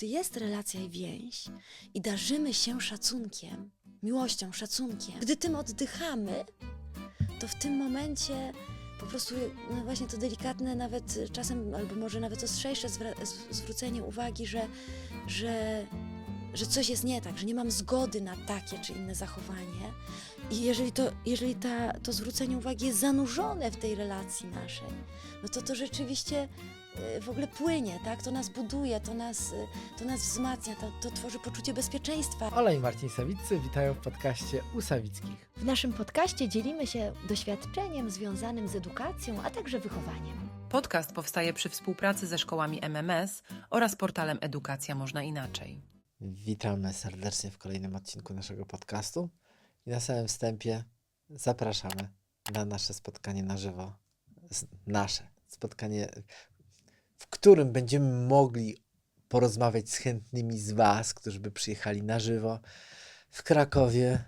gdy jest relacja i więź i darzymy się szacunkiem, miłością, szacunkiem, gdy tym oddychamy, to w tym momencie po prostu no właśnie to delikatne, nawet czasem, albo może nawet ostrzejsze zwrócenie uwagi, że, że, że coś jest nie tak, że nie mam zgody na takie czy inne zachowanie. I jeżeli, to, jeżeli ta, to zwrócenie uwagi jest zanurzone w tej relacji naszej, no to to rzeczywiście w ogóle płynie, tak? To nas buduje, to nas, y, to nas wzmacnia, to, to tworzy poczucie bezpieczeństwa. Ola i Marcin Sawiccy witają w podcaście u Sawickich. W naszym podcaście dzielimy się doświadczeniem związanym z edukacją, a także wychowaniem. Podcast powstaje przy współpracy ze szkołami MMS oraz portalem Edukacja Można Inaczej. Witamy serdecznie w kolejnym odcinku naszego podcastu i na samym wstępie zapraszamy na nasze spotkanie na żywo. Nasze spotkanie, w którym będziemy mogli porozmawiać z chętnymi z Was, którzy by przyjechali na żywo w Krakowie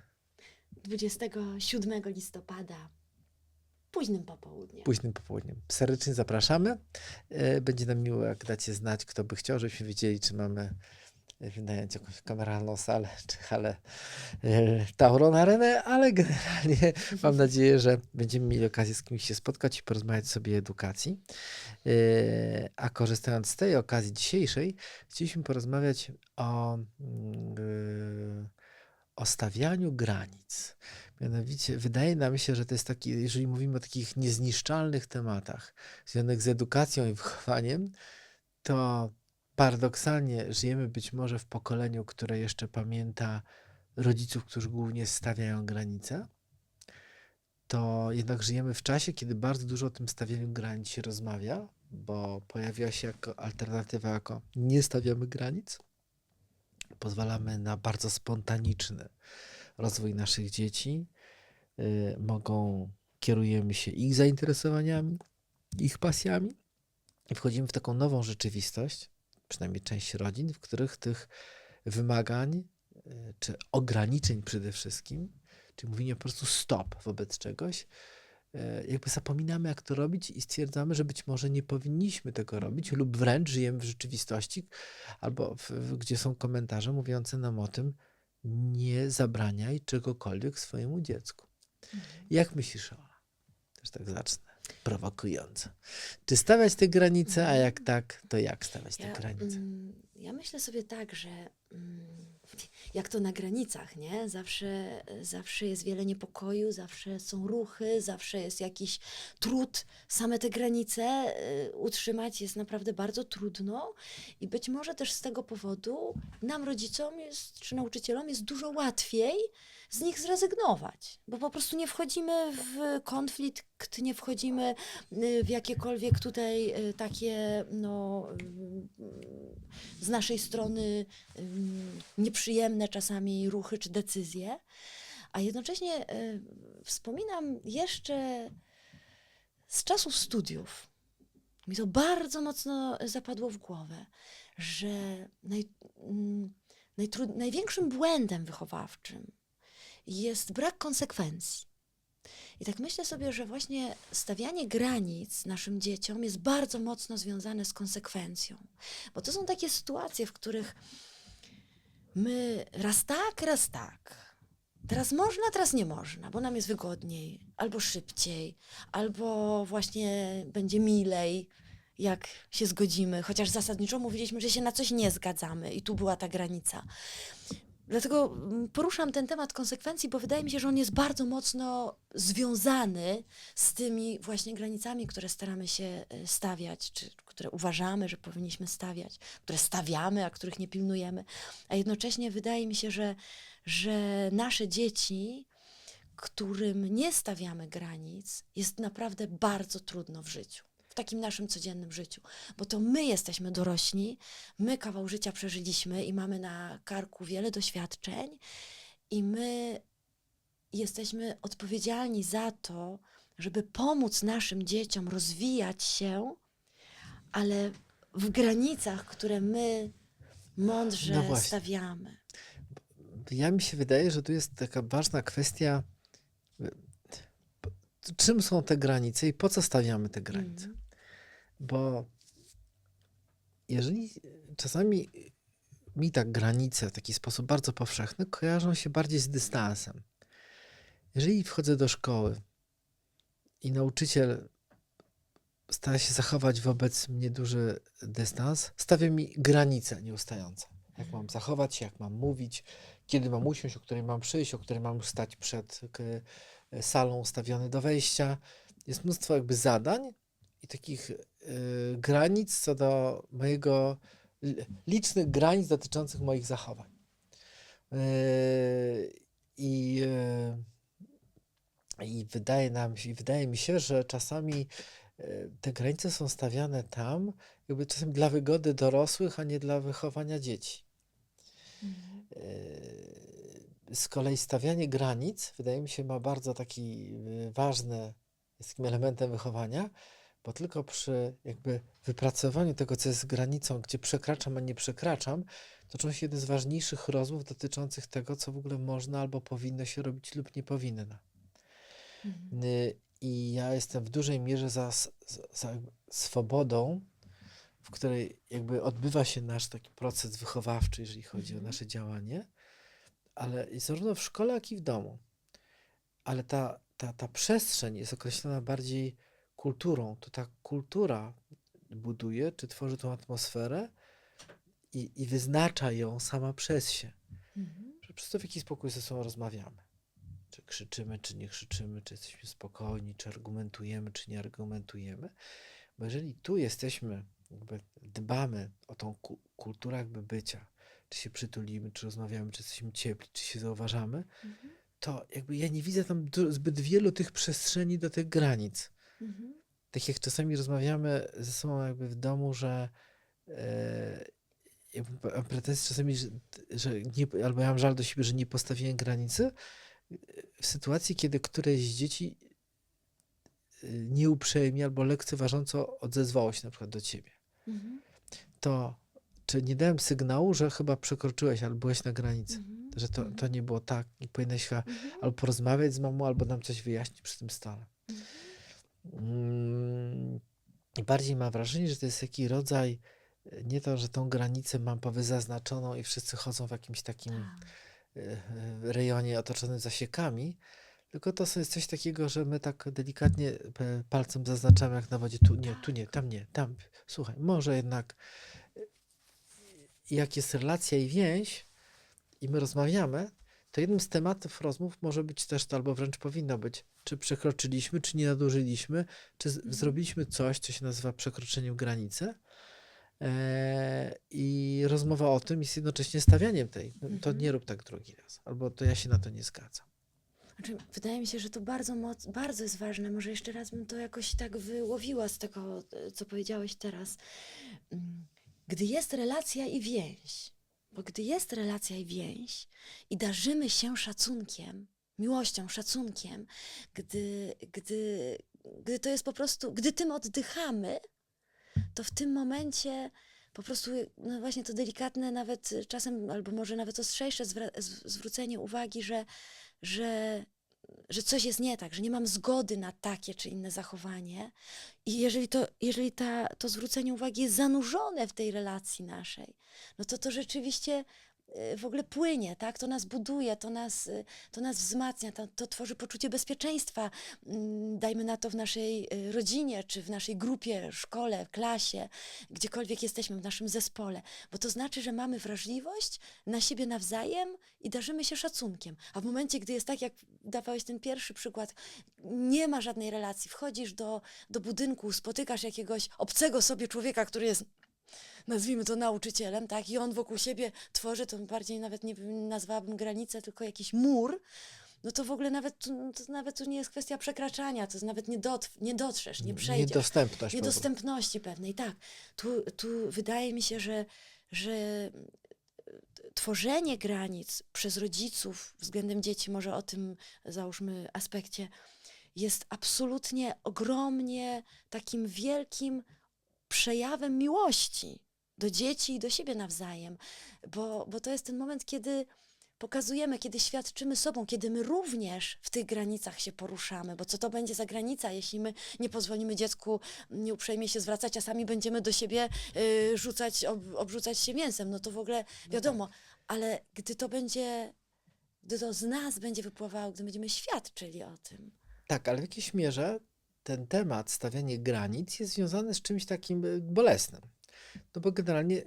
27 listopada, późnym popołudniem. późnym popołudniem. Serdecznie zapraszamy. E, Będzie nam miło, jak dacie znać, kto by chciał, żebyśmy wiedzieli, czy mamy wynająć jakąś kameralną salę, czy halę e, Tauron Arenę, ale generalnie mam nadzieję, że będziemy mieli okazję z kimś się spotkać i porozmawiać sobie o edukacji. E, A korzystając z tej okazji dzisiejszej, chcieliśmy porozmawiać o, mm, e, o stawianiu granic. Mianowicie, wydaje nam się, że to jest taki, jeżeli mówimy o takich niezniszczalnych tematach związanych z edukacją i wychowaniem, to paradoksalnie żyjemy być może w pokoleniu, które jeszcze pamięta rodziców, którzy głównie stawiają granice. To jednak żyjemy w czasie, kiedy bardzo dużo o tym stawianiu granic się rozmawia, bo pojawiła się jako alternatywa, jako nie stawiamy granic. Pozwalamy na bardzo spontaniczny rozwój naszych dzieci. Y, mogą, kierujemy się ich zainteresowaniami, ich pasjami i wchodzimy w taką nową rzeczywistość, przynajmniej część rodzin, w których tych wymagań y, czy ograniczeń przede wszystkim, czyli mówienie po prostu stop wobec czegoś, y, jakby zapominamy, jak to robić i stwierdzamy, że być może nie powinniśmy tego robić, lub wręcz żyjemy w rzeczywistości, albo w, w, gdzie są komentarze mówiące nam o tym, nie zabraniaj czegokolwiek swojemu dziecku. Jak myślisz, Ola? Też tak zacznę. Prowokująco. Czy stawiać te granice, a jak tak, to jak stawiać te granice? mm, ja myślę sobie tak, że mm, jak to na granicach, nie? Zawsze, zawsze jest wiele niepokoju, zawsze są ruchy, zawsze jest jakiś trud. Same te granice y, utrzymać jest naprawdę bardzo trudno i być może też z tego powodu nam, rodzicom jest, czy nauczycielom jest dużo łatwiej z nich zrezygnować, bo po prostu nie wchodzimy w konflikt, nie wchodzimy y, w jakiekolwiek tutaj y, takie no, y, z naszej strony nieprzyjemne czasami ruchy czy decyzje. A jednocześnie wspominam jeszcze z czasów studiów, mi to bardzo mocno zapadło w głowę, że naj, mm, największym błędem wychowawczym jest brak konsekwencji. I tak myślę sobie, że właśnie stawianie granic naszym dzieciom jest bardzo mocno związane z konsekwencją. Bo to są takie sytuacje, w których my raz tak, raz tak. Teraz można, teraz nie można, bo nam jest wygodniej, albo szybciej, albo właśnie będzie milej, jak się zgodzimy, chociaż zasadniczo mówiliśmy, że się na coś nie zgadzamy i tu była ta granica. Dlatego mm, poruszam ten temat konsekwencji, bo wydaje mi się, że on jest bardzo mocno związany z tymi właśnie granicami, które staramy się e, stawiać, czy które uważamy, że powinniśmy stawiać, które stawiamy, a których nie pilnujemy. A jednocześnie wydaje mi się, że, że nasze dzieci, którym nie stawiamy granic, jest naprawdę bardzo trudno w życiu. W takim naszym codziennym życiu, bo to my jesteśmy dorośli, my kawał życia przeżyliśmy i mamy na karku wiele doświadczeń, i my jesteśmy odpowiedzialni za to, żeby pomóc naszym dzieciom rozwijać się, ale w granicach, które my mądrze No stawiamy. Ja mi się wydaje, że tu jest taka ważna kwestia, p- czym są te granice i po co stawiamy te granice. Mhm. Bo jeżeli czasami mi tak granice w taki sposób bardzo powszechny kojarzą się bardziej z dystansem. Jeżeli wchodzę do szkoły i nauczyciel stara się zachować wobec mnie duży dystans, stawia mi granice nieustające. Jak mam zachować się, jak mam mówić, kiedy mam usiąść, o której mam przyjść, o której mam stać przed salą ustawiony do wejścia. Jest mnóstwo jakby zadań i takich granic co do mojego, li- licznych granic dotyczących moich zachowań. Y, I, y, I wydaje nam i wydaje mi się, że czasami y, te granice są stawiane tam, jakby czasem dla wygody dorosłych, a nie dla wychowania dzieci. Yy, Z kolei stawianie granic, wydaje mi się, ma bardzo taki ważny, jest takim elementem wychowania, bo tylko przy jakby wypracowaniu tego, co jest granicą, gdzie przekraczam, a nie przekraczam, toczą się jedne z ważniejszych rozmów dotyczących tego, co w ogóle można albo powinno się robić lub nie powinno. Mhm. Y, I ja jestem w dużej mierze za, za, swobodą, w której jakby odbywa się nasz taki proces wychowawczy, jeżeli chodzi o Mhm. nasze działanie, ale zarówno w szkole, jak i w domu. Ale ta, ta, ta przestrzeń jest określona bardziej kulturą. To ta kultura buduje, czy tworzy tą atmosferę i, i wyznacza ją sama przez się Mhm. przez to w jaki spokój ze sobą rozmawiamy. Czy krzyczymy, czy nie krzyczymy, czy jesteśmy spokojni, czy argumentujemy, czy nie argumentujemy. Bo jeżeli tu jesteśmy, jakby dbamy o tą ku- kulturę jakby bycia, czy się przytulimy, czy rozmawiamy, czy jesteśmy ciepli, czy się zauważamy, Mhm. to jakby ja nie widzę tam zbyt wielu tych przestrzeni do tych granic. Mhm. Tak jak czasami rozmawiamy ze sobą jakby w domu, że e, jakby mam pretensje czasami, że, że nie, albo ja mam żal do siebie, że nie postawiłem granicy w sytuacji, kiedy któreś z dzieci e, nieuprzejmie albo lekceważąco odezwało się na przykład do ciebie. Mhm. To czy nie dałem sygnału, że chyba przekroczyłeś albo byłeś na granicy? Mhm. Że to, to nie było tak i powinnaś chyba Mhm. albo porozmawiać z mamą, albo nam coś wyjaśnić przy tym stole. Mm, bardziej mam wrażenie, że to jest taki rodzaj, e, nie to, że tą granicę mam powyzaznaczoną i wszyscy chodzą w jakimś takim Tak. e, e, rejonie otoczonym zasiekami, tylko to jest coś takiego, że my tak delikatnie palcem zaznaczamy jak na wodzie, tu nie, tu nie, tam nie, tam. Słuchaj, może jednak jak jest relacja i więź i my rozmawiamy, to jednym z tematów rozmów może być też to, albo wręcz powinno być, czy przekroczyliśmy, czy nie nadużyliśmy, czy Mhm. zrobiliśmy coś, co się nazywa przekroczeniem granicy. E, I rozmowa o tym jest jednocześnie stawianiem tej. no, To Mhm. nie rób tak drugi raz, albo to ja się na to nie zgadzam. Znaczy, wydaje mi się, że to bardzo, moc, bardzo jest ważne. Może jeszcze raz bym to jakoś tak wyłowiła z tego, co powiedziałeś teraz. Mm, Gdy jest relacja i więź, bo gdy jest relacja i więź i darzymy się szacunkiem, miłością, szacunkiem, gdy, gdy, gdy to jest po prostu, gdy tym oddychamy, to w tym momencie po prostu, no właśnie to delikatne, nawet czasem, albo może nawet ostrzejsze zwrócenie uwagi, że, że, że coś jest nie tak, że nie mam zgody na takie czy inne zachowanie. I jeżeli, to, jeżeli ta, to zwrócenie uwagi jest zanurzone w tej relacji naszej, no to to rzeczywiście w ogóle płynie, tak? To nas buduje, to nas, y, to nas wzmacnia, to, to tworzy poczucie bezpieczeństwa. Mm, Dajmy na to w naszej y, rodzinie, czy w naszej grupie, szkole, klasie, gdziekolwiek jesteśmy, w naszym zespole. Bo to znaczy, że mamy wrażliwość na siebie nawzajem i darzymy się szacunkiem. A w momencie, gdy jest tak, jak dawałeś ten pierwszy przykład, nie ma żadnej relacji, wchodzisz do, do budynku, spotykasz jakiegoś obcego sobie człowieka, który jest nazwijmy to nauczycielem, tak, i on wokół siebie tworzy, to bardziej nawet nie nazwałabym granicę, tylko jakiś mur, no to w ogóle nawet, tu- to nawet tu nie jest kwestia przekraczania, to nawet nie, dot, nie dotrzesz, nie przejdziesz Niedostępność. niedostępności pewnej, tak. Tu, tu wydaje mi się, że, że tworzenie granic przez rodziców względem dzieci, może o tym załóżmy aspekcie, jest absolutnie ogromnie takim wielkim przejawem miłości do dzieci i do siebie nawzajem, bo, bo to jest ten moment, kiedy pokazujemy, kiedy świadczymy sobą, kiedy my również w tych granicach się poruszamy, bo co to będzie za granica, jeśli my nie pozwolimy dziecku nieuprzejmie się zwracać, a sami będziemy do siebie y, rzucać, ob, obrzucać się mięsem, no to w ogóle wiadomo, ale gdy to będzie, gdy to z nas będzie wypływało, gdy będziemy świadczyli o tym. Tak, ale w jakiejś mierze ten temat, stawianie granic jest związany z czymś takim e, bolesnym. No bo generalnie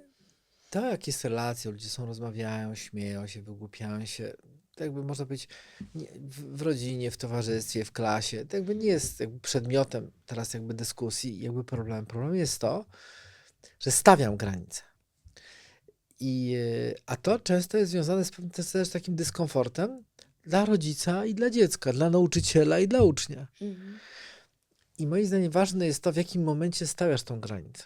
to, jak jest relacja, ludzie są, rozmawiają, śmieją się, wygłupiają się, to jakby można powiedzieć w, rodzinie, w towarzystwie, w klasie, to jakby nie jest jakby przedmiotem teraz jakby dyskusji, jakby problemem. Problemem jest to, że stawiam granice. I, e, a to często jest związane z pewnym też takim dyskomfortem dla rodzica i dla dziecka, dla nauczyciela i dla ucznia. Mhm. I moim zdaniem ważne jest to, w jakim momencie stawiasz tą granicę.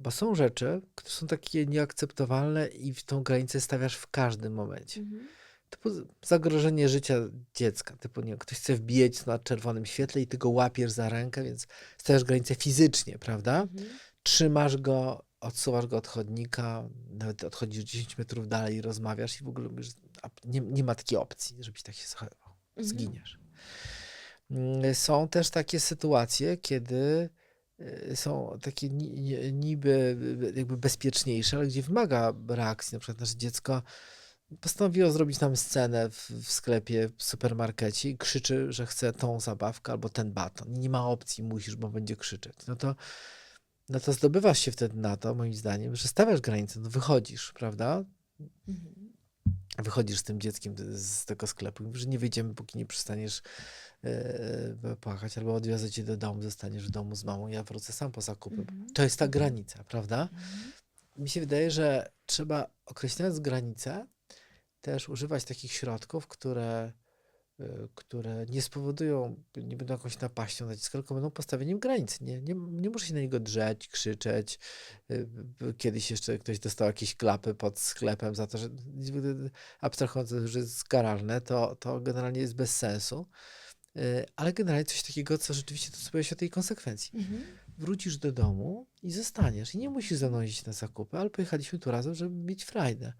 Bo są rzeczy, które są takie nieakceptowalne i w tą granicę stawiasz w każdym momencie. Mhm. Typu zagrożenie życia dziecka. Typu nie, ktoś chce wbijać na czerwonym świetle i ty go łapiesz za rękę, więc stawiasz granicę fizycznie, prawda? Mhm. Trzymasz go, odsuwasz go od chodnika, nawet odchodzisz 10 metrów dalej i rozmawiasz i w ogóle mówisz, nie, nie ma takiej opcji, żebyś tak się zachowywał. Mhm. Zginiesz. Mm, Są też takie sytuacje, kiedy y, są takie ni- ni- niby y, jakby bezpieczniejsze, ale gdzie wymaga reakcji. Na przykład nasze dziecko postanowiło zrobić nam scenę w, w sklepie, w supermarkecie i krzyczy, że chce tą zabawkę albo ten baton. Nie ma opcji, musisz, bo będzie krzyczeć. No to, no to zdobywasz się wtedy na to, moim zdaniem, że stawiasz granicę, no wychodzisz, prawda? Mhm. wychodzisz z tym dzieckiem z- tego sklepu że nie wyjdziemy, póki nie przestaniesz płakać, albo odwiozę cię do domu, zostaniesz w domu z mamą, ja wrócę sam po zakupy. Mhm. To jest ta granica, prawda? Mhm. Mi się wydaje, że trzeba określając granice też używać takich środków, które, które nie spowodują, nie będą jakąś napaścią na dziecko, tylko będą postawieniem granic. Nie, nie, nie muszę się na niego drzeć, krzyczeć. Kiedyś jeszcze ktoś dostał jakieś klapy pod sklepem za to, że abstrahując, że jest karalne, to, to generalnie jest bez sensu. Y, Ale generalnie coś takiego, co rzeczywiście to sobie się tej konsekwencji Mhm. wrócisz do domu i zostaniesz. I nie musisz ze mną iść na zakupy, ale pojechaliśmy tu razem, żeby mieć frajdę.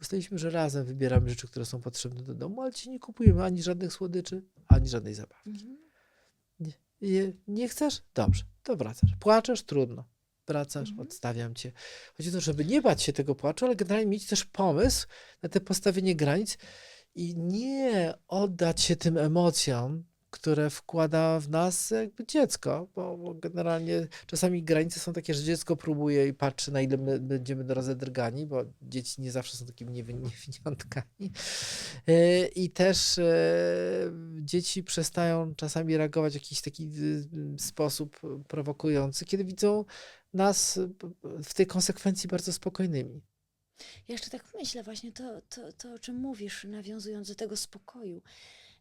Ustaliliśmy, że razem wybieramy rzeczy, które są potrzebne do domu, ale ci nie kupujemy ani żadnych słodyczy, ani żadnej zabawy. Mhm. Nie, nie, nie chcesz? Dobrze, to wracasz. Płaczesz? Trudno. Wracasz, Mhm. odstawiam cię. Chodzi o to, żeby nie bać się tego płaczu, ale generalnie mieć też pomysł na te postawienie granic i nie oddać się tym emocjom, które wkłada w nas jakby dziecko, bo, bo generalnie czasami granice są takie, że dziecko próbuje i patrzy, na ile my będziemy rozedrgani, bo dzieci nie zawsze są takimi niewy- niewiniątkami. E, I też e, dzieci przestają czasami reagować w jakiś taki sposób prowokujący, kiedy widzą nas w tej konsekwencji bardzo spokojnymi. Ja jeszcze tak myślę właśnie to, to, to, o czym mówisz, nawiązując do tego spokoju.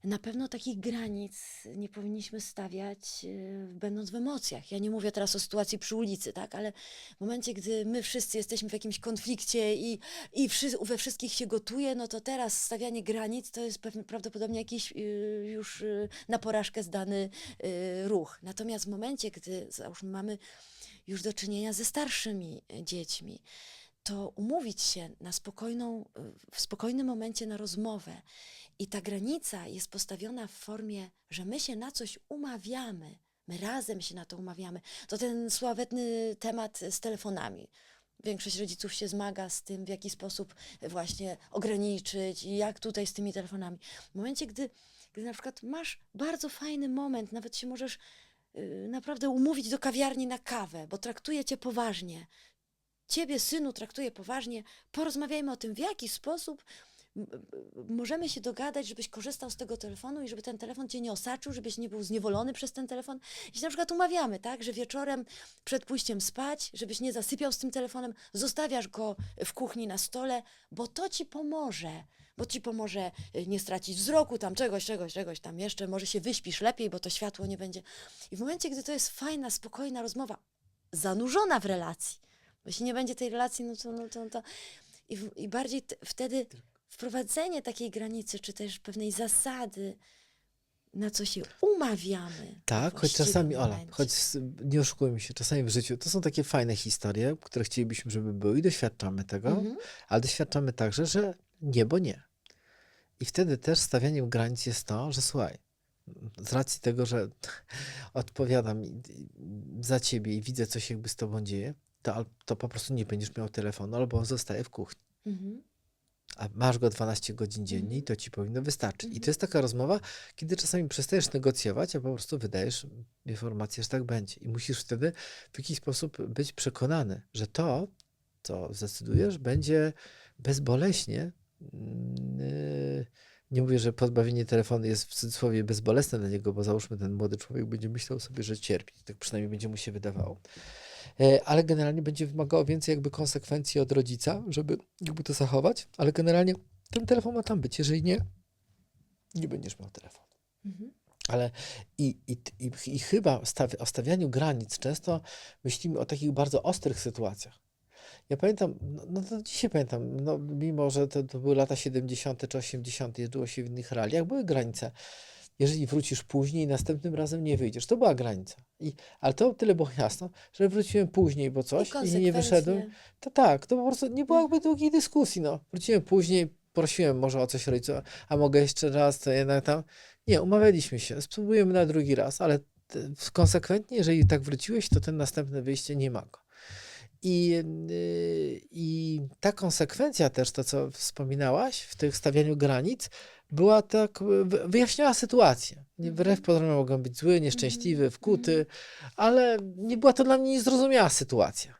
Na pewno takich granic nie powinniśmy stawiać, e, będąc w emocjach. Ja nie mówię teraz o sytuacji przy ulicy, tak, ale w momencie, gdy my wszyscy jesteśmy w jakimś konflikcie i, i wszy, we wszystkich się gotuje, no to teraz stawianie granic to jest pewnie, prawdopodobnie jakiś y, już y, na porażkę zdany y, ruch. Natomiast w momencie, gdy załóżmy mamy już do czynienia ze starszymi y, dziećmi, to umówić się na spokojną, w spokojnym momencie na rozmowę. I ta granica jest postawiona w formie, że my się na coś umawiamy, my razem się na to umawiamy. To ten sławetny temat z telefonami. Większość rodziców się zmaga z tym, w jaki sposób właśnie ograniczyć i jak tutaj z tymi telefonami. W momencie, gdy, gdy na przykład masz bardzo fajny moment, nawet się możesz y, naprawdę umówić do kawiarni na kawę, bo traktuje cię poważnie. Ciebie, synu, traktuje poważnie. Porozmawiajmy o tym, w jaki sposób możemy się dogadać, żebyś korzystał z tego telefonu i żeby ten telefon cię nie osaczył, żebyś nie był zniewolony przez ten telefon. I się na przykład umawiamy, tak, że wieczorem przed pójściem spać, żebyś nie zasypiał z tym telefonem, zostawiasz go w kuchni na stole, bo to ci pomoże. Bo ci pomoże y, nie stracić wzroku, tam czegoś, czegoś, czegoś tam jeszcze, może się wyśpisz lepiej, bo to światło nie będzie. I w momencie, gdy to jest fajna, spokojna rozmowa, zanurzona w relacji, jeśli nie będzie tej relacji, no to, no to, to i, w, i bardziej wtedy wprowadzenie takiej granicy, czy też pewnej zasady, na co się umawiamy. Tak, choć czasami, Ola, choć nie oszukujmy się, czasami w życiu to są takie fajne historie, które chcielibyśmy, żeby były i doświadczamy tego, Mhm. ale doświadczamy także, że nie, bo nie. I wtedy też stawianiem granic jest to, że słuchaj, z racji tego, że odpowiadam za ciebie i widzę, co się jakby z tobą dzieje, to, to po prostu nie będziesz miał telefonu, albo on zostaje w kuchni. Mhm. A masz go 12 godzin dziennie i to ci powinno wystarczyć. I to jest taka rozmowa, kiedy czasami przestajesz negocjować, a po prostu wydajesz informację, że tak będzie. I musisz wtedy w jakiś sposób być przekonany, że to, co zdecydujesz, będzie bezboleśnie. mm, yy, Nie mówię, że pozbawienie telefonu jest w cudzysłowie bezbolesne dla niego, bo załóżmy, ten młody człowiek będzie myślał sobie, że cierpi. Tak przynajmniej będzie mu się wydawało. E, ale generalnie będzie wymagało więcej jakby konsekwencji od rodzica, żeby jakby to zachować, ale generalnie ten telefon ma tam być, jeżeli nie, nie będziesz miał telefonu. Mhm. Ale i, i, i, i chyba stawi, o stawianiu granic często myślimy o takich bardzo ostrych sytuacjach. Ja pamiętam, no, no to dzisiaj pamiętam, no, mimo że to, to były lata 70. czy 80., jeździło się w innych realiach, były granice. Jeżeli wrócisz później, następnym razem nie wyjdziesz. To była granica. I, ale to tyle było jasno, że wróciłem później, bo coś i, nie wyszedłem. To tak, to po prostu nie było jakby długiej dyskusji, no. Wróciłem później, prosiłem może o coś rodziców, a mogę jeszcze raz, to jednak tam. Nie, umawialiśmy się, spróbujemy na drugi raz, ale konsekwentnie, jeżeli tak wróciłeś, to ten następne wyjście nie ma go. I, yy, I ta konsekwencja też, to co wspominałaś w tych stawianiu granic, była tak, wy- wyjaśniała sytuację. Nie, wbrew pozorom mogłem być zły, nieszczęśliwy, wkuty, ale nie była to dla mnie niezrozumiała sytuacja.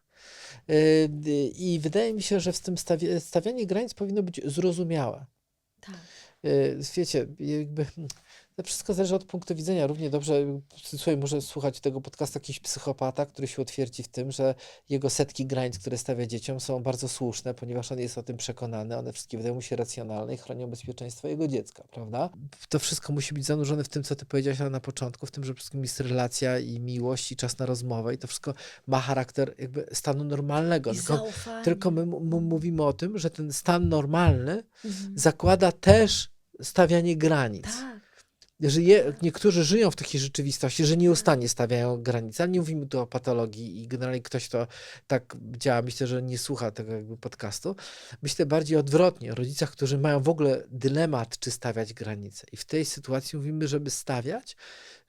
Yy, I wydaje mi się, że w tym stawi- stawianie granic powinno być zrozumiałe. Tak. Yy, Wiecie, jakby hmm, to wszystko zależy od punktu widzenia. Równie dobrze, słuchaj, może słuchać tego podcastu jakiś psychopata, który się utwierdzi w tym, że jego setki granic, które stawia dzieciom, są bardzo słuszne, ponieważ on jest o tym przekonany. One wszystkie wydają mu się racjonalne i chronią bezpieczeństwo jego dziecka, prawda? To wszystko musi być zanurzone w tym, co ty powiedziałaś na początku, w tym, że wszystkim jest relacja i miłość i czas na rozmowę i to wszystko ma charakter jakby stanu normalnego. I Tylko, zaufanie. tylko my mówimy o tym, że ten stan normalny Mhm. zakłada też stawianie granic. Tak. Że je, niektórzy żyją w takiej rzeczywistości, że nieustannie stawiają granice, ale nie mówimy tu o patologii i generalnie ktoś, kto tak działa, myślę, że nie słucha tego jakby podcastu. Myślę bardziej odwrotnie, o rodzicach, którzy mają w ogóle dylemat, czy stawiać granice. I w tej sytuacji mówimy, żeby stawiać,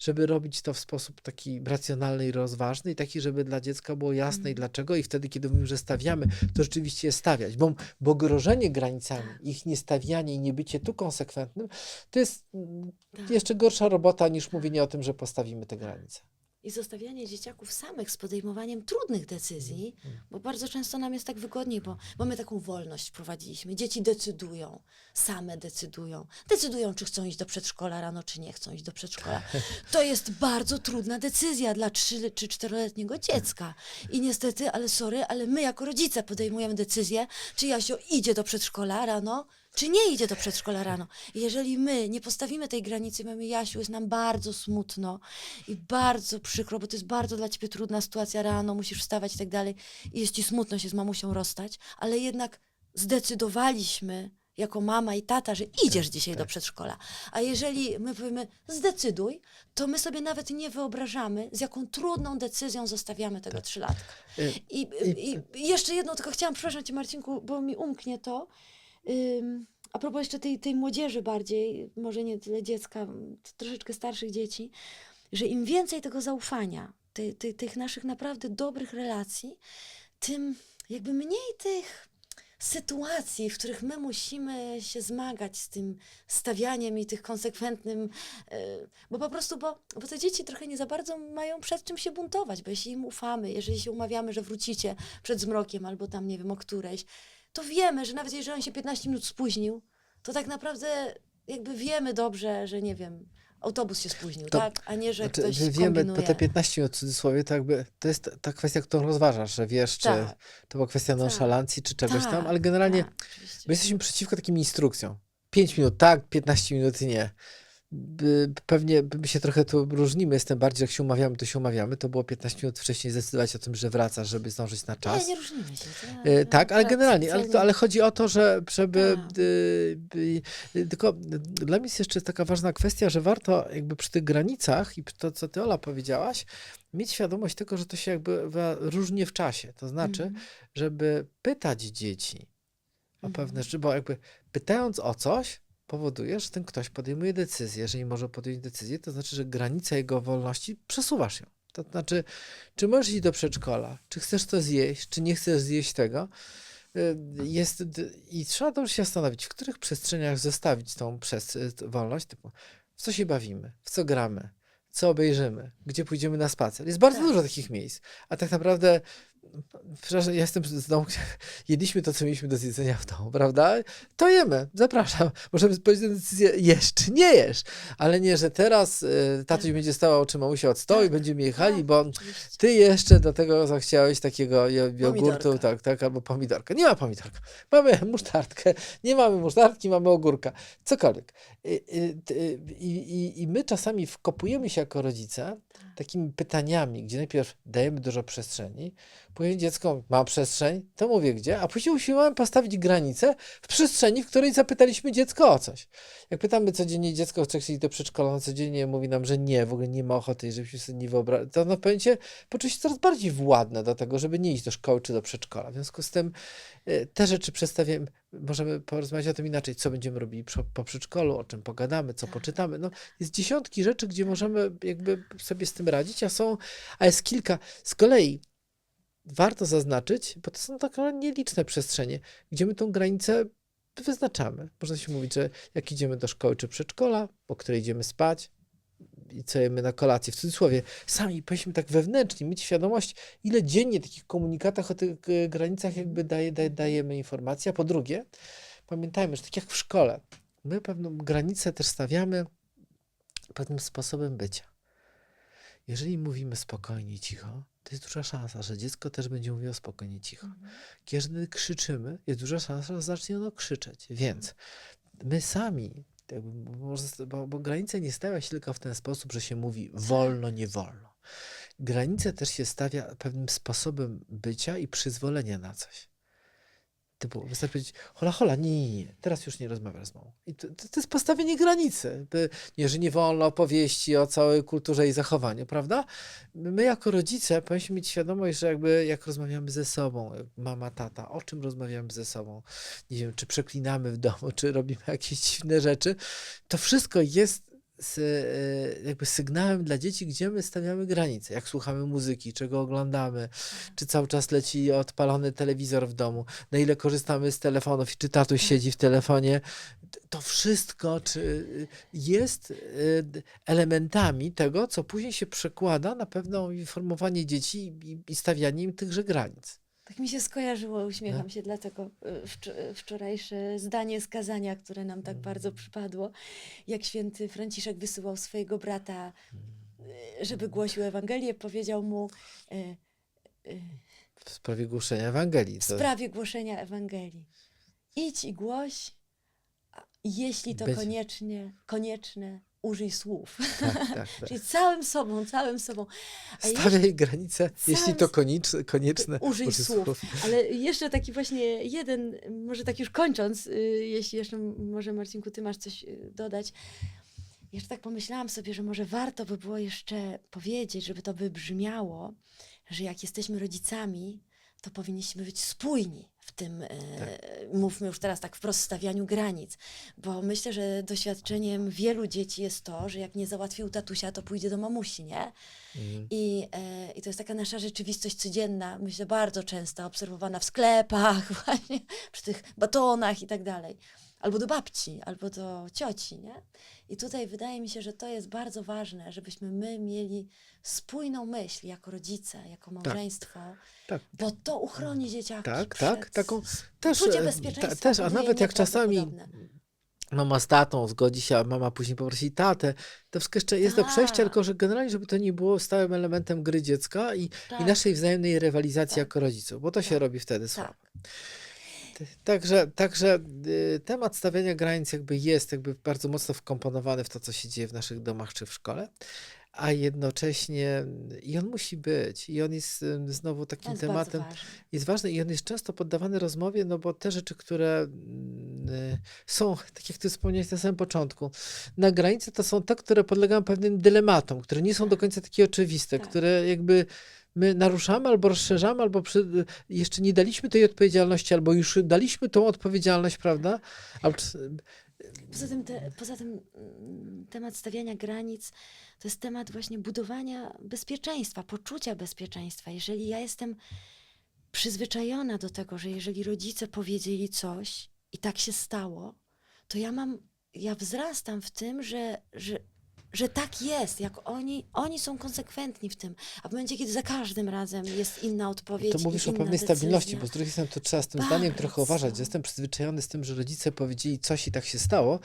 żeby robić to w sposób taki racjonalny i rozważny i taki, żeby dla dziecka było jasne i dlaczego. I wtedy, kiedy mówimy, że stawiamy, to rzeczywiście jest stawiać, bo, bo grożenie granicami, ich niestawianie i niebycie tu konsekwentnym, to jest mm, Tak. jeszcze gorsza robota niż mówienie o tym, że postawimy te granice. I zostawianie dzieciaków samych z podejmowaniem trudnych decyzji, Mm, bo bardzo często nam jest tak wygodniej, bo mamy taką wolność wprowadziliśmy. Dzieci decydują, same decydują. Decydują, czy chcą iść do przedszkola rano, czy nie chcą iść do przedszkola. To jest bardzo trudna decyzja dla 3 czy 4-letniego dziecka. I niestety, ale sorry, ale my jako rodzice podejmujemy decyzję, czy Jasio idzie do przedszkola rano, czy nie idzie do przedszkola rano. Jeżeli my nie postawimy tej granicy, mamy Jasiu, jest nam bardzo smutno i bardzo przykro, bo to jest bardzo dla ciebie trudna sytuacja rano, musisz wstawać i tak dalej. I jest ci smutno się z mamusią rozstać, ale jednak zdecydowaliśmy jako mama i tata, że idziesz dzisiaj do przedszkola. A jeżeli my powiemy zdecyduj, to my sobie nawet nie wyobrażamy, z jaką trudną decyzją zostawiamy tego trzylatka. Y, I, i, I jeszcze jedno, tylko chciałam, przepraszam cię Marcinku, bo mi umknie to. A propos jeszcze tej, tej młodzieży bardziej, może nie tyle dziecka, troszeczkę starszych dzieci, że im więcej tego zaufania, ty, ty, tych naszych naprawdę dobrych relacji, tym jakby mniej tych sytuacji, w których my musimy się zmagać z tym stawianiem i tych konsekwentnym, e, bo po prostu, bo, bo te dzieci trochę nie za bardzo mają przed czym się buntować, bo jeśli im ufamy, jeżeli się umawiamy, że wrócicie przed zmrokiem albo tam, nie wiem, o którejś, to wiemy, że nawet jeżeli on się 15 minut spóźnił, to tak naprawdę jakby wiemy dobrze, że nie wiem, autobus się spóźnił, To- tak? A nie, że Znaczy, ktoś wiemy, kombinuje. te 15 minut w cudzysłowie, to jakby, to jest ta kwestia, którą rozważasz, że wiesz, czy Tak. to była kwestia nonszalancji, czy czegoś tam, Tak, ale generalnie tak, my jesteśmy przeciwko takim instrukcjom. 5 minut tak, 15 minut nie. Pewnie my się trochę tu różnimy, jestem bardziej, jak się umawiamy, to się umawiamy. To było 15 minut wcześniej zdecydować o tym, że wracasz, żeby zdążyć na czas. Nie, nie różnimy się. To, E, to Tak, ale generalnie, ale, ale chodzi o to, że żeby. Tak. y, y, tylko dla mnie jest jeszcze taka ważna kwestia, że warto jakby przy tych granicach i to, co ty Ola powiedziałaś, mieć świadomość tego, że to się jakby wa- różni w czasie. To znaczy, Mhm. żeby pytać dzieci o Mhm. pewne rzeczy, bo jakby pytając o coś, powoduje, że ten ktoś podejmuje decyzję. Jeżeli może podjąć decyzję, to znaczy, że granica jego wolności przesuwasz ją. To znaczy, czy możesz iść do przedszkola, czy chcesz to zjeść, czy nie chcesz zjeść tego. Y, Jest, I trzeba dobrze się zastanowić, w których przestrzeniach zostawić tą przez, y, wolność, typu w co się bawimy, w co gramy, co obejrzymy, gdzie pójdziemy na spacer. Jest bardzo Tak. dużo takich miejsc, a tak naprawdę Przepraszam, ja jestem z domu, jedliśmy to, co mieliśmy do zjedzenia w domu, prawda? To jemy, zapraszam. Możemy podjąć decyzję, jesz czy nie jesz, ale nie, że teraz y, tatuś Tak. będzie stała oczyma musia od stołu i Tak, będziemy jechali, tak, bo oczywiście. ty jeszcze do tego zachciałeś takiego jo- jogurtu, Pomidorka. tak, tak, albo pomidorka. Nie ma pomidorka. Mamy musztardkę, nie mamy musztardki, mamy ogórka. Cokolwiek. I, i, ty- i, i, I my czasami wkopujemy się jako rodzice takimi pytaniami, gdzie najpierw dajemy dużo przestrzeni, później dziecko ma przestrzeń, to mówię gdzie, a później usiłowałem postawić granicę w przestrzeni, w której zapytaliśmy dziecko o coś. Jak pytamy codziennie dziecko, czy chce do przedszkola, ono codziennie mówi nam, że nie, w ogóle nie ma ochoty żebyśmy sobie nie wyobrażali, to pewnym momencie poczuje się coraz bardziej władne do tego, żeby nie iść do szkoły czy do przedszkola. W związku z tym y, te rzeczy przedstawiam, możemy porozmawiać o tym inaczej, co będziemy robili po, przedszkolu, o czym pogadamy, co poczytamy. No, jest dziesiątki rzeczy, gdzie możemy jakby sobie z tym radzić, a są, a jest kilka. Z kolei warto zaznaczyć, bo to są takie nieliczne przestrzenie, gdzie my tą granicę wyznaczamy. Można się mówić, że jak idziemy do szkoły czy przedszkola, po której idziemy spać i co jemy na kolację, w cudzysłowie, sami powinniśmy tak wewnętrznie mieć świadomość, ile dziennie takich komunikatach o tych e, granicach jakby daje, daje, dajemy informacje. A po drugie, pamiętajmy, że tak jak w szkole, my pewną granicę też stawiamy pewnym sposobem bycia. Jeżeli mówimy spokojnie, cicho, to jest duża szansa, że dziecko też będzie mówiło spokojnie, cicho. Mhm. Kiedy krzyczymy, jest duża szansa, że zacznie ono krzyczeć. Więc my sami, jakby, bo, może- bo, bo granice nie stawia się tylko w ten sposób, że się mówi wolno, nie wolno. Granice też się stawia pewnym sposobem bycia i przyzwolenia na coś. Typu, wystarczy powiedzieć, hola, hola, nie, nie, nie, teraz już nie rozmawiasz z mamą. I to, to, to jest postawienie granicy. By, nie, że nie wolno opowieści o całej kulturze i zachowaniu, prawda? My jako rodzice powinniśmy mieć świadomość, że jakby jak rozmawiamy ze sobą, mama, tata, o czym rozmawiamy ze sobą, nie wiem, czy przeklinamy w domu, czy robimy jakieś dziwne rzeczy, to wszystko jest z, e, jakby sygnałem dla dzieci, gdzie my stawiamy granice. Jak słuchamy muzyki, czego oglądamy, czy cały czas leci odpalony telewizor w domu, na ile korzystamy z telefonów i czy tatuś siedzi w telefonie. To wszystko czy y, jest d- elementami tego, co później się przekłada na pewne informowanie dzieci i, i stawianie im tychże granic. Tak mi się skojarzyło, uśmiecham No. się, dlatego y, wczo- wczorajsze zdanie z kazania, które nam tak Mm. bardzo przypadło, jak święty Franciszek wysyłał swojego brata, y, żeby głosił Ewangelię, powiedział mu y, y, W sprawie głoszenia Ewangelii. w To- sprawie głoszenia Ewangelii. Idź i głoś, jeśli to Będzie- koniecznie, konieczne, użyj słów. Tak, tak, tak. Czyli całym sobą, całym sobą. A Stawiaj granice, jeśli to konieczne. Użyj użyj słów. Ale jeszcze taki właśnie jeden, może tak już kończąc, y, jeśli jeszcze może Marcinku, ty masz coś y, dodać. Jeszcze tak pomyślałam sobie, że może warto by było jeszcze powiedzieć, żeby to wybrzmiało, że jak jesteśmy rodzicami, to powinniśmy być spójni w tym, e, mówmy już teraz tak wprost, stawianiu granic. Bo myślę, że doświadczeniem wielu dzieci jest to, że jak nie załatwił tatusia, to pójdzie do mamusi, nie? Mhm. I, e, I to jest taka nasza rzeczywistość codzienna, myślę, bardzo często obserwowana w sklepach, właśnie przy tych batonach i tak dalej. Albo do babci, albo do cioci, nie? I tutaj wydaje mi się, że to jest bardzo ważne, żebyśmy my mieli spójną myśl jako rodzice, jako małżeństwo, Tak, bo to uchroni dzieciaki tak, przed tak. Taką też, e, bezpieczeństwa. ta, też, a nawet jak czasami mama z tatą zgodzi się, a mama później poprosi tatę, to wszystko jeszcze jest do przejścia, Tak. tylko że generalnie, żeby to nie było stałym elementem gry dziecka i, i Tak. naszej wzajemnej rywalizacji Tak. jako rodziców, bo to się Tak. robi wtedy słabo. Tak. Także, także y, temat stawiania granic jakby jest jakby bardzo mocno wkomponowany w to, co się dzieje w naszych domach czy w szkole, a jednocześnie i on musi być i on jest znowu takim jest tematem, ważne. jest ważny i on jest często poddawany rozmowie, no bo te rzeczy, które mm, y, są, tak jak ty wspomniałeś na samym początku, na granicy to są te, które podlegają pewnym dylematom, które nie są do końca takie oczywiste, Tak. które jakby my naruszamy albo rozszerzamy, albo przy, jeszcze nie daliśmy tej odpowiedzialności, albo już daliśmy tą odpowiedzialność, prawda? Albo, Poza tym, te, poza tym mm, temat stawiania granic to jest temat właśnie budowania bezpieczeństwa, poczucia bezpieczeństwa. Jeżeli ja jestem przyzwyczajona do tego, że jeżeli rodzice powiedzieli coś i tak się stało, to ja mam, ja wzrastam w tym, że, że, że tak jest, jak oni, oni są konsekwentni w tym. A w momencie, kiedy za każdym razem jest inna odpowiedź. To mówisz i o pewnej decyzja, stabilności, bo z drugiej strony to trzeba z tym zdaniem trochę Bardzo. uważać. Jestem przyzwyczajony z tym, że rodzice powiedzieli coś i tak się stało.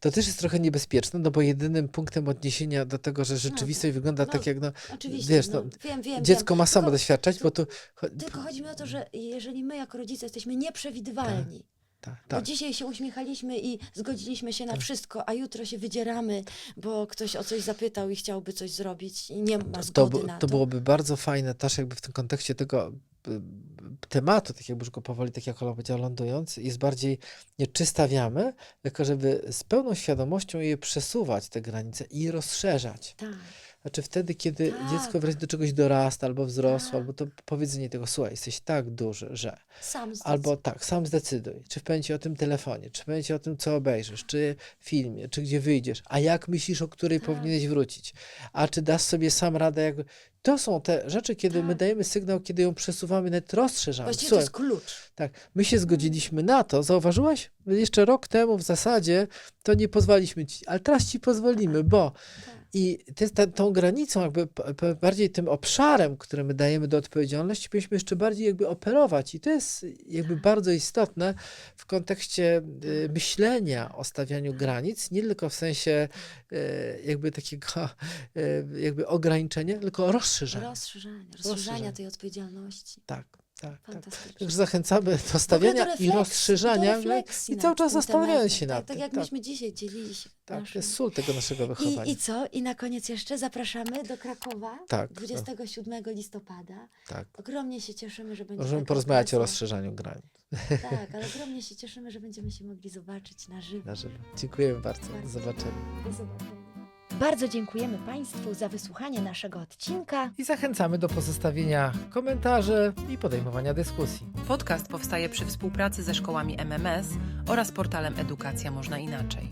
To też jest trochę niebezpieczne, no bo jedynym punktem odniesienia do tego, że rzeczywistość wygląda no, tak jak no, Oczywiście, wiesz, no, no, wiem, wiem. dziecko wiem. ma samo Tylko- doświadczać, bo to... cho- Tylko chodzi mi o to, że jeżeli my jako rodzice jesteśmy nieprzewidywalni, Tak, bo tak. dzisiaj się uśmiechaliśmy i zgodziliśmy się na wszystko, a jutro się wydzieramy, bo ktoś o coś zapytał i chciałby coś zrobić i nie ma To, zgody bu- na to to. byłoby bardzo fajne też jakby w tym kontekście tego y, tematu, tak jakby już go powoli, tak jak Ola powiedziała, lądując, jest bardziej nie czy stawiamy, tylko żeby z pełną świadomością je przesuwać, te granice i rozszerzać. Tak. Znaczy wtedy, kiedy Tak. dziecko wreszcie do czegoś dorasta, albo wzrosło, Tak. albo to powiedzenie tego, słuchaj, jesteś tak duży, że... Sam Albo tak, sam zdecyduj, czy będzie o tym telefonie, czy będzie o tym, co obejrzysz, czy filmie, czy gdzie wyjdziesz, a jak myślisz, o której Tak. powinieneś wrócić, a czy dasz sobie sam radę, jak... To są te rzeczy, kiedy my Tak. dajemy sygnał, kiedy ją przesuwamy, nawet rozszerzamy. Właściwie to Słuchaj, jest klucz. tak, my się zgodziliśmy na to, zauważyłaś? Jeszcze rok temu w zasadzie to nie pozwaliśmy ci, ale teraz ci pozwolimy, bo Tak. I ty, ta, tą granicą, jakby bardziej tym obszarem, który my dajemy do odpowiedzialności, powinniśmy jeszcze bardziej jakby operować. I to jest jakby bardzo istotne w kontekście y, myślenia o stawianiu granic, nie tylko w sensie y, jakby takiego y, jakby ograniczenia, tylko rozszerzenia. Rozszerzania, rozszerzania Rozszerzenia. tej odpowiedzialności. Tak, tak, tak. Fantastycznie. Także zachęcamy do do stawiania i rozszerzania do refleksji i cały czas zastanawiania się nad tak, tym. Tak jak tak, myśmy dzisiaj dzielili się tak, to naszym... jest sól tego naszego wychowania. I, I co? I na koniec jeszcze zapraszamy do Krakowa Tak, 27 listopada. tak. Ogromnie się cieszymy, że będzie Możemy taka porozmawiać o rozszerzaniu granic Tak, ale ogromnie się cieszymy, że będziemy się mogli zobaczyć na żywo. na żywo. Dziękujemy bardzo. Do Bardzo. zobaczenia. Do zobaczenia. Bardzo dziękujemy Państwu za wysłuchanie naszego odcinka. I zachęcamy do pozostawienia komentarzy i podejmowania dyskusji. Podcast powstaje przy współpracy ze szkołami MMS oraz portalem Edukacja Można Inaczej.